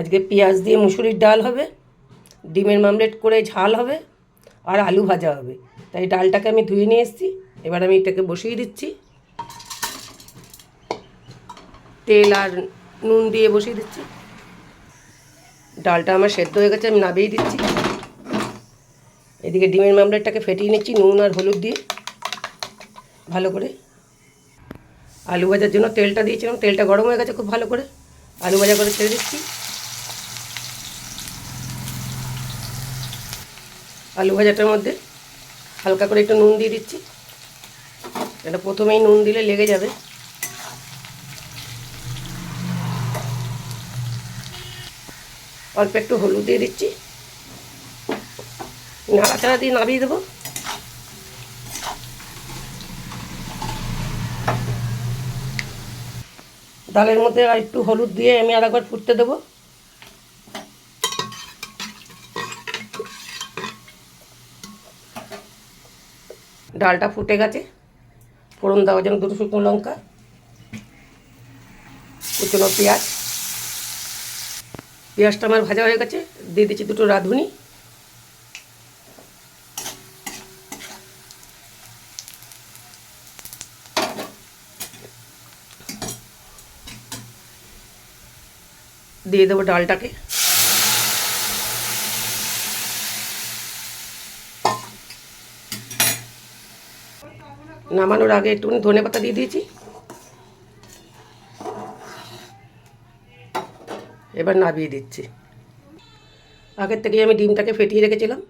আজকে পেঁয়াজ দিয়ে মুসুরির ডাল হবে, ডিমের মামলেট করে ঝাল হবে আর আলু ভাজা হবে। তাই ডালটাকে আমি ধুয়ে নিয়ে এসেছি, এবার আমি এটাকে বসিয়ে দিচ্ছি। তেল আর নুন দিয়ে বসিয়ে দিচ্ছি। ডালটা আমার সেদ্ধ হয়ে গেছে, আমি নাবিয়ে দিচ্ছি। এদিকে ডিমের মামলেটটাকে ফেটিয়ে নিচ্ছি, নুন আর হলুদ দিয়ে, ভালো করে। আলু ভাজার জন্য তেলটা দিয়েছিলাম, তেলটা গরম হয়ে গেছে খুব ভালো করে। আলু ভাজা করে ছেড়ে দিচ্ছি। আলু ভাজাটার মধ্যে হালকা করে একটু নুন দিয়ে দিচ্ছি। এটা প্রথমেই নুন দিলে লেগে যাবে। অল্প একটু হলুদ দিয়ে দিচ্ছি। নাড়াচাড়া দিয়ে নামিয়ে দেবো। ডালের মধ্যে একটু হলুদ দিয়ে আমি আর একবার ফুটতে দেবো। ডালটা ফুটে গেছে। ফোড়ন দেওয়ার জন্য দুটো শুকনো লঙ্কা, কুচনো পেঁয়াজ। পেঁয়াজটা আমার ভাজা হয়ে গেছে, দিয়ে দিচ্ছি দুটো রাঁধুনি। দিয়ে দেবো ডালটাকে। নামানোর আগে একটুখানি ধনে পাতা দিয়ে দিয়েছি। এবার নাবিয়ে দিচ্ছি। আগের থেকে আমি ডিমটাকে ফেটিয়ে রেখেছিলাম।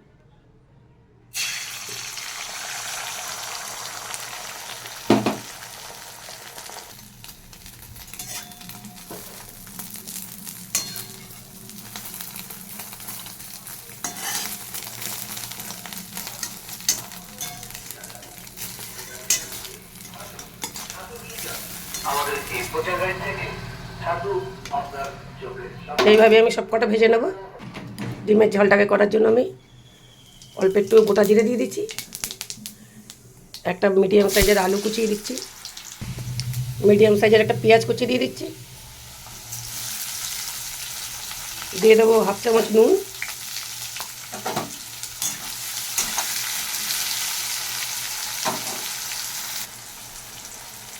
এইভাবে আমি সব কটা ভেজে নেব। ডিমের ঝালটাকে করার জন্য আমি অল্প একটু গোটা জিরে দিয়ে দিচ্ছি। একটা মিডিয়াম সাইজের আলু কুচিয়ে দিচ্ছি। মিডিয়াম সাইজের একটা পেঁয়াজ কুচি দিয়ে দিচ্ছি। দিয়ে দেবো হাফ চামচ নুন।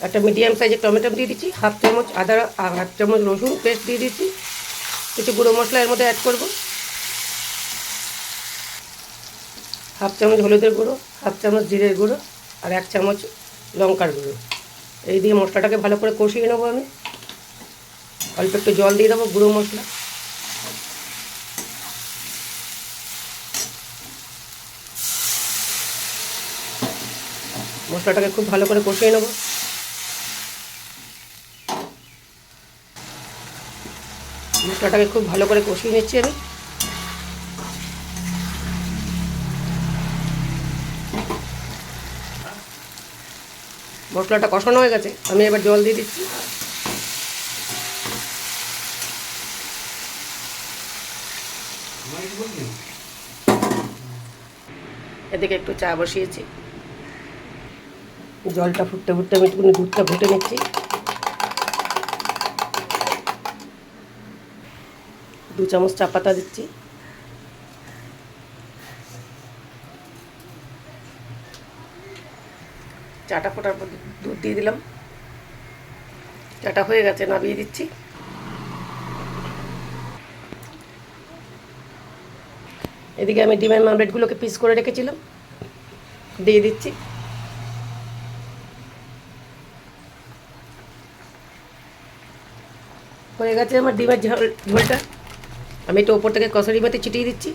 একটা মিডিয়াম সাইজের টমেটো দিয়ে দিচ্ছি হাফ চামচ আদা আর হাফ চামচ রসুন পেস্ট দিয়ে দিচ্ছি। কিছু গুঁড়ো মশলা এর মধ্যে অ্যাড করব। হাফ চামচ হলুদের গুঁড়ো হাফ চামচ জিরের গুঁড়ো, আর এক চামচ লঙ্কার গুঁড়ো। এই দিয়ে মশলাটাকে ভালো করে কষিয়ে নেব আমি। অল্প একটু জল দিয়ে দেবো গুঁড়ো মশলা। মশলাটাকে খুব ভালো করে কষিয়ে নেব। মশলাটাকে খুব ভালো করে কষিয়ে নিচ্ছি আমি। মশলাটা কষানো হয়ে গেছে, আমি এবার জল দিয়ে দিচ্ছি। এদিকে একটু চা বসিয়েছি। জলটা ফুটতে ফুটতে আমি একটুখানি দুধটা ফুটে নিচ্ছি। দু চামচ চা পাতা দিচ্ছি। চাটা ফোটার পর দুধ দিয়ে দিলাম। চাটা হয়ে গেছে, নামিয়ে দিচ্ছি। এদিকে আমি ডিমের মামলেটগুলোকে পিস করে রেখেছিলাম। দিয়ে দিচ্ছি। হয়ে গেছে আমার ডিমের ঝোল, ঝোলটা। আমি একটু ওপর থেকে কসারি মেথি ছিটিয়ে দিচ্ছি।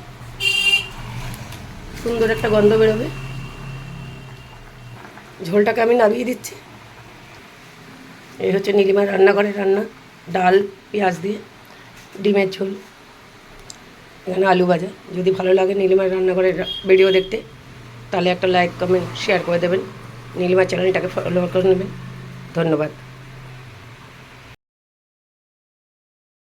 সুন্দর একটা গন্ধ বেরোবে। ঝোলটাকে আমি নামিয়ে দিচ্ছি। এই হচ্ছে নীলিমার রান্নাঘরের রান্না। ডাল, পেঁয়াজ দিয়ে ডিমের ঝোল। এখানে আলু ভাজা। যদি ভালো লাগে নীলিমার রান্নাঘরের ভিডিও দেখতে, তাহলে একটা লাইক, কমেন্ট শেয়ার করে দেবেন। নীলিমার চ্যানেলটাকে ফলো করে নেবেন। ধন্যবাদ।